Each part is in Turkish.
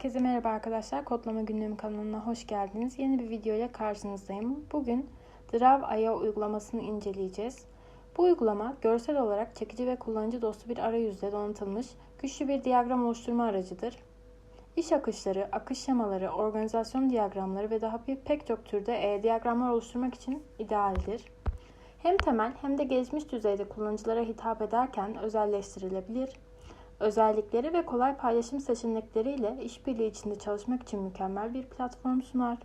Herkese merhaba arkadaşlar. Kodlama Günlüğüm kanalına hoş geldiniz. Yeni bir video ile karşınızdayım. Bugün Draw.io uygulamasını inceleyeceğiz. Bu uygulama görsel olarak çekici ve kullanıcı dostu bir arayüzle donatılmış güçlü bir diyagram oluşturma aracıdır. İş akışları, akış şemaları, organizasyon diyagramları ve daha bir pek çok türde e, diyagramlar oluşturmak için idealdir. Hem temel hem de gelişmiş düzeyde kullanıcılara hitap ederken özelleştirilebilir Özellikleri ve kolay paylaşım seçenekleriyle işbirliği içinde çalışmak için mükemmel bir platform sunar.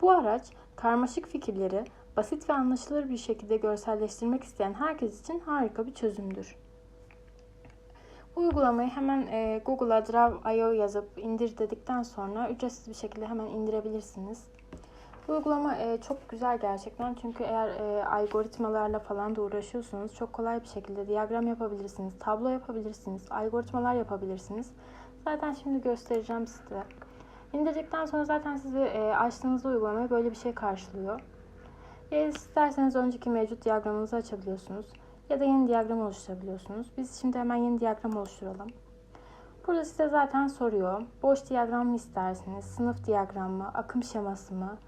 Bu araç karmaşık fikirleri basit ve anlaşılır bir şekilde görselleştirmek isteyen herkes için harika bir çözümdür. Uygulamayı hemen e, Google'a Draw.io yazıp indir dedikten sonra ücretsiz bir şekilde hemen indirebilirsiniz. Bu uygulama e, çok güzel gerçekten çünkü eğer e, algoritmalarla falan da uğraşıyorsanız çok kolay bir şekilde diyagram yapabilirsiniz, tablo yapabilirsiniz, algoritmalar yapabilirsiniz. Zaten şimdi göstereceğim size. İndirdikten sonra zaten sizi e, açtığınızda uygulamayı böyle bir şey karşılıyor. E, isterseniz önceki mevcut diyagramınızı açabiliyorsunuz ya da yeni diyagram oluşturabiliyorsunuz. Biz şimdi hemen yeni diyagram oluşturalım. Burada size zaten soruyor. Boş diyagram mı istersiniz? Sınıf diyagramı mı? Akım şeması mı?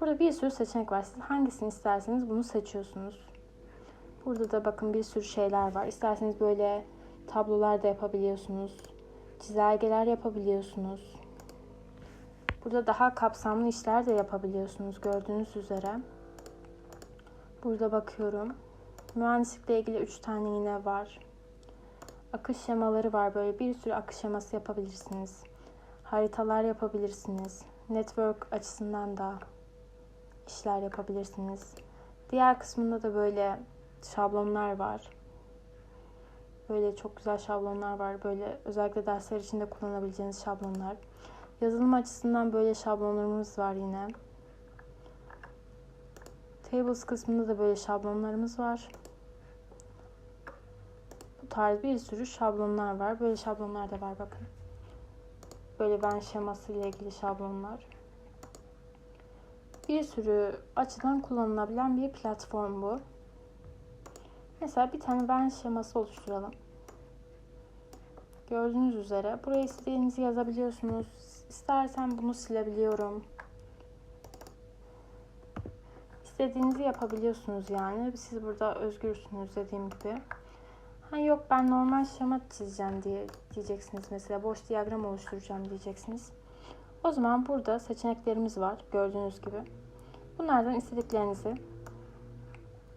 Burada bir sürü seçenek var. Siz hangisini isterseniz bunu seçiyorsunuz. Burada da bakın bir sürü şeyler var. İsterseniz böyle tablolar da yapabiliyorsunuz. Çizelgeler yapabiliyorsunuz. Burada daha kapsamlı işler de yapabiliyorsunuz gördüğünüz üzere. Burada bakıyorum. Mühendislikle ilgili 3 tane yine var. Akış şemaları var. Böyle bir sürü akış şeması yapabilirsiniz. Haritalar yapabilirsiniz. Network açısından da işler yapabilirsiniz. Diğer kısmında da böyle şablonlar var. Böyle çok güzel şablonlar var. Böyle özellikle dersler içinde kullanabileceğiniz şablonlar. Yazılım açısından böyle şablonlarımız var yine. Tables kısmında da böyle şablonlarımız var. Bu tarz bir sürü şablonlar var. Böyle şablonlar da var bakın. Böyle ben şeması ile ilgili şablonlar bir sürü açıdan kullanılabilen bir platform bu. Mesela bir tane ben şeması oluşturalım. Gördüğünüz üzere buraya istediğinizi yazabiliyorsunuz. İstersen bunu silebiliyorum. İstediğinizi yapabiliyorsunuz yani. Siz burada özgürsünüz dediğim gibi. Ha yok ben normal şema çizeceğim diye diyeceksiniz mesela. Boş diyagram oluşturacağım diyeceksiniz. O zaman burada seçeneklerimiz var gördüğünüz gibi. Bunlardan istediklerinizi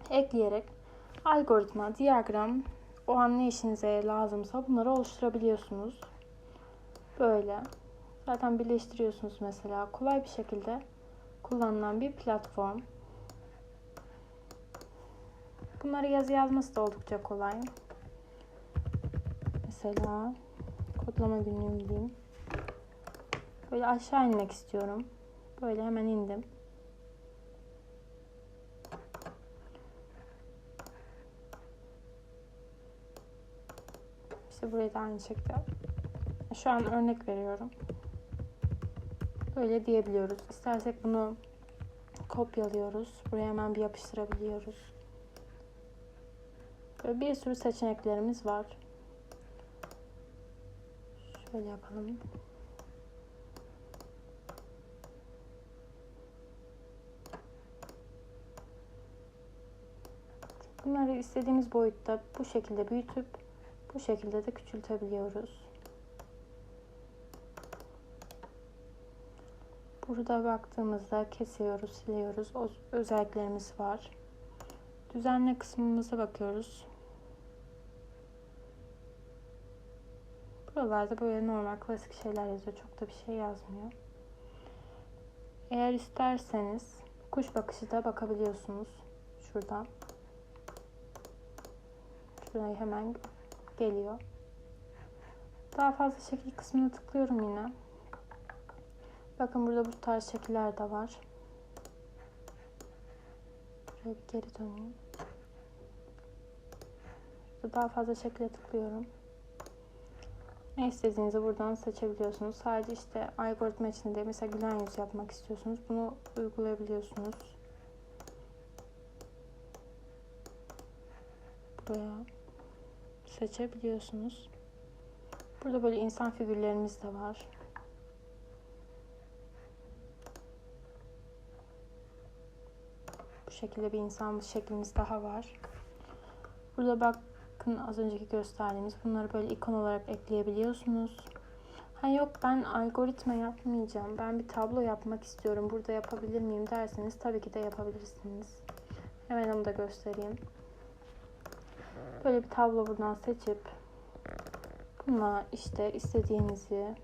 ekleyerek algoritma, diyagram o an ne işinize lazımsa bunları oluşturabiliyorsunuz. Böyle. Zaten birleştiriyorsunuz mesela. Kolay bir şekilde kullanılan bir platform. Bunları yazı yazması da oldukça kolay. Mesela kodlama günlüğüm diyeyim. Böyle aşağı inmek istiyorum. Böyle hemen indim. İşte burayı da aynı şekilde. Şu an örnek veriyorum. Böyle diyebiliyoruz. İstersek bunu kopyalıyoruz. Buraya hemen bir yapıştırabiliyoruz. Böyle bir sürü seçeneklerimiz var. Şöyle yapalım. Bunları istediğimiz boyutta bu şekilde büyütüp bu şekilde de küçültebiliyoruz. Burada baktığımızda kesiyoruz, siliyoruz. O özelliklerimiz var. Düzenle kısmımıza bakıyoruz. Buralarda böyle normal klasik şeyler yazıyor. Çok da bir şey yazmıyor. Eğer isterseniz kuş bakışı da bakabiliyorsunuz. Şuradan. Şurayı hemen geliyor. Daha fazla şekil kısmına tıklıyorum yine. Bakın burada bu tarz şekiller de var. Buraya bir geri döneyim. Şurada daha fazla şekilde tıklıyorum. Ne istediğinizi buradan seçebiliyorsunuz. Sadece işte algoritma içinde mesela gülen yüz yapmak istiyorsunuz. Bunu uygulayabiliyorsunuz. Buraya seçebiliyorsunuz. Burada böyle insan figürlerimiz de var. Bu şekilde bir insan şeklimiz daha var. Burada bakın az önceki gösterdiğimiz bunları böyle ikon olarak ekleyebiliyorsunuz. Ha yok ben algoritma yapmayacağım. Ben bir tablo yapmak istiyorum. Burada yapabilir miyim derseniz tabii ki de yapabilirsiniz. Hemen onu da göstereyim. Böyle bir tablo buradan seçip bununla işte istediğinizi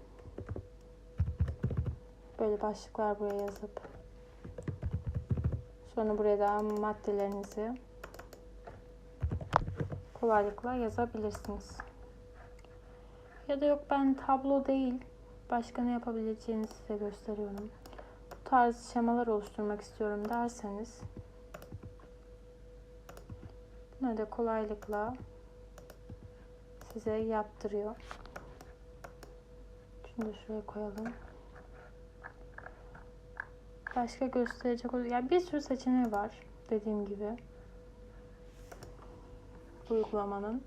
böyle başlıklar buraya yazıp sonra buraya da maddelerinizi kolaylıkla yazabilirsiniz. Ya da yok ben tablo değil başka ne yapabileceğinizi size gösteriyorum. Bu tarz şemalar oluşturmak istiyorum derseniz bunları da kolaylıkla size yaptırıyor. Şunu da şuraya koyalım. Başka gösterecek olur. Yani bir sürü seçeneği var dediğim gibi. Bu uygulamanın.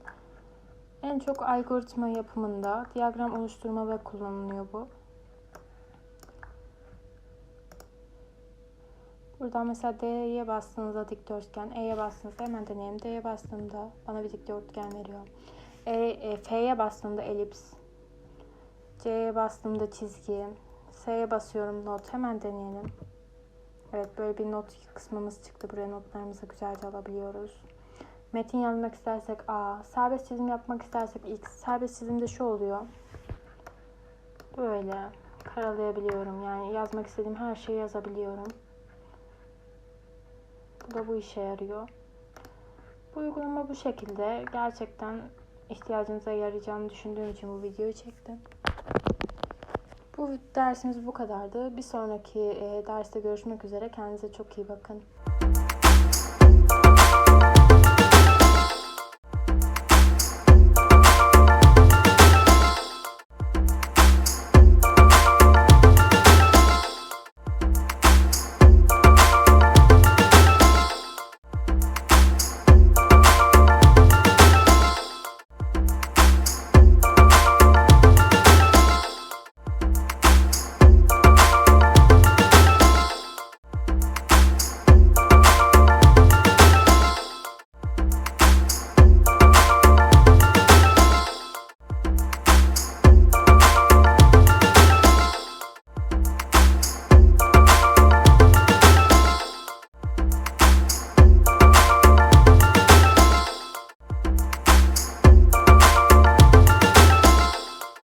En çok algoritma yapımında diyagram oluşturmada kullanılıyor bu. Buradan mesela D'ye bastığınızda dikdörtgen, E'ye bastığınızda hemen deneyelim. D'ye bastığımda bana bir dikdörtgen veriyor. E, e, F'ye bastığımda elips. C'ye bastığımda çizgi. S'ye basıyorum not. Hemen deneyelim. Evet böyle bir not kısmımız çıktı. Buraya notlarımızı güzelce alabiliyoruz. Metin yazmak istersek A. Serbest çizim yapmak istersek X. Serbest çizimde şu oluyor. Böyle karalayabiliyorum. Yani yazmak istediğim her şeyi yazabiliyorum. Da bu işe yarıyor. Bu uygulama bu şekilde. Gerçekten ihtiyacınıza yarayacağını düşündüğüm için bu videoyu çektim. Bu dersimiz bu kadardı. Bir sonraki e, derste görüşmek üzere. Kendinize çok iyi bakın.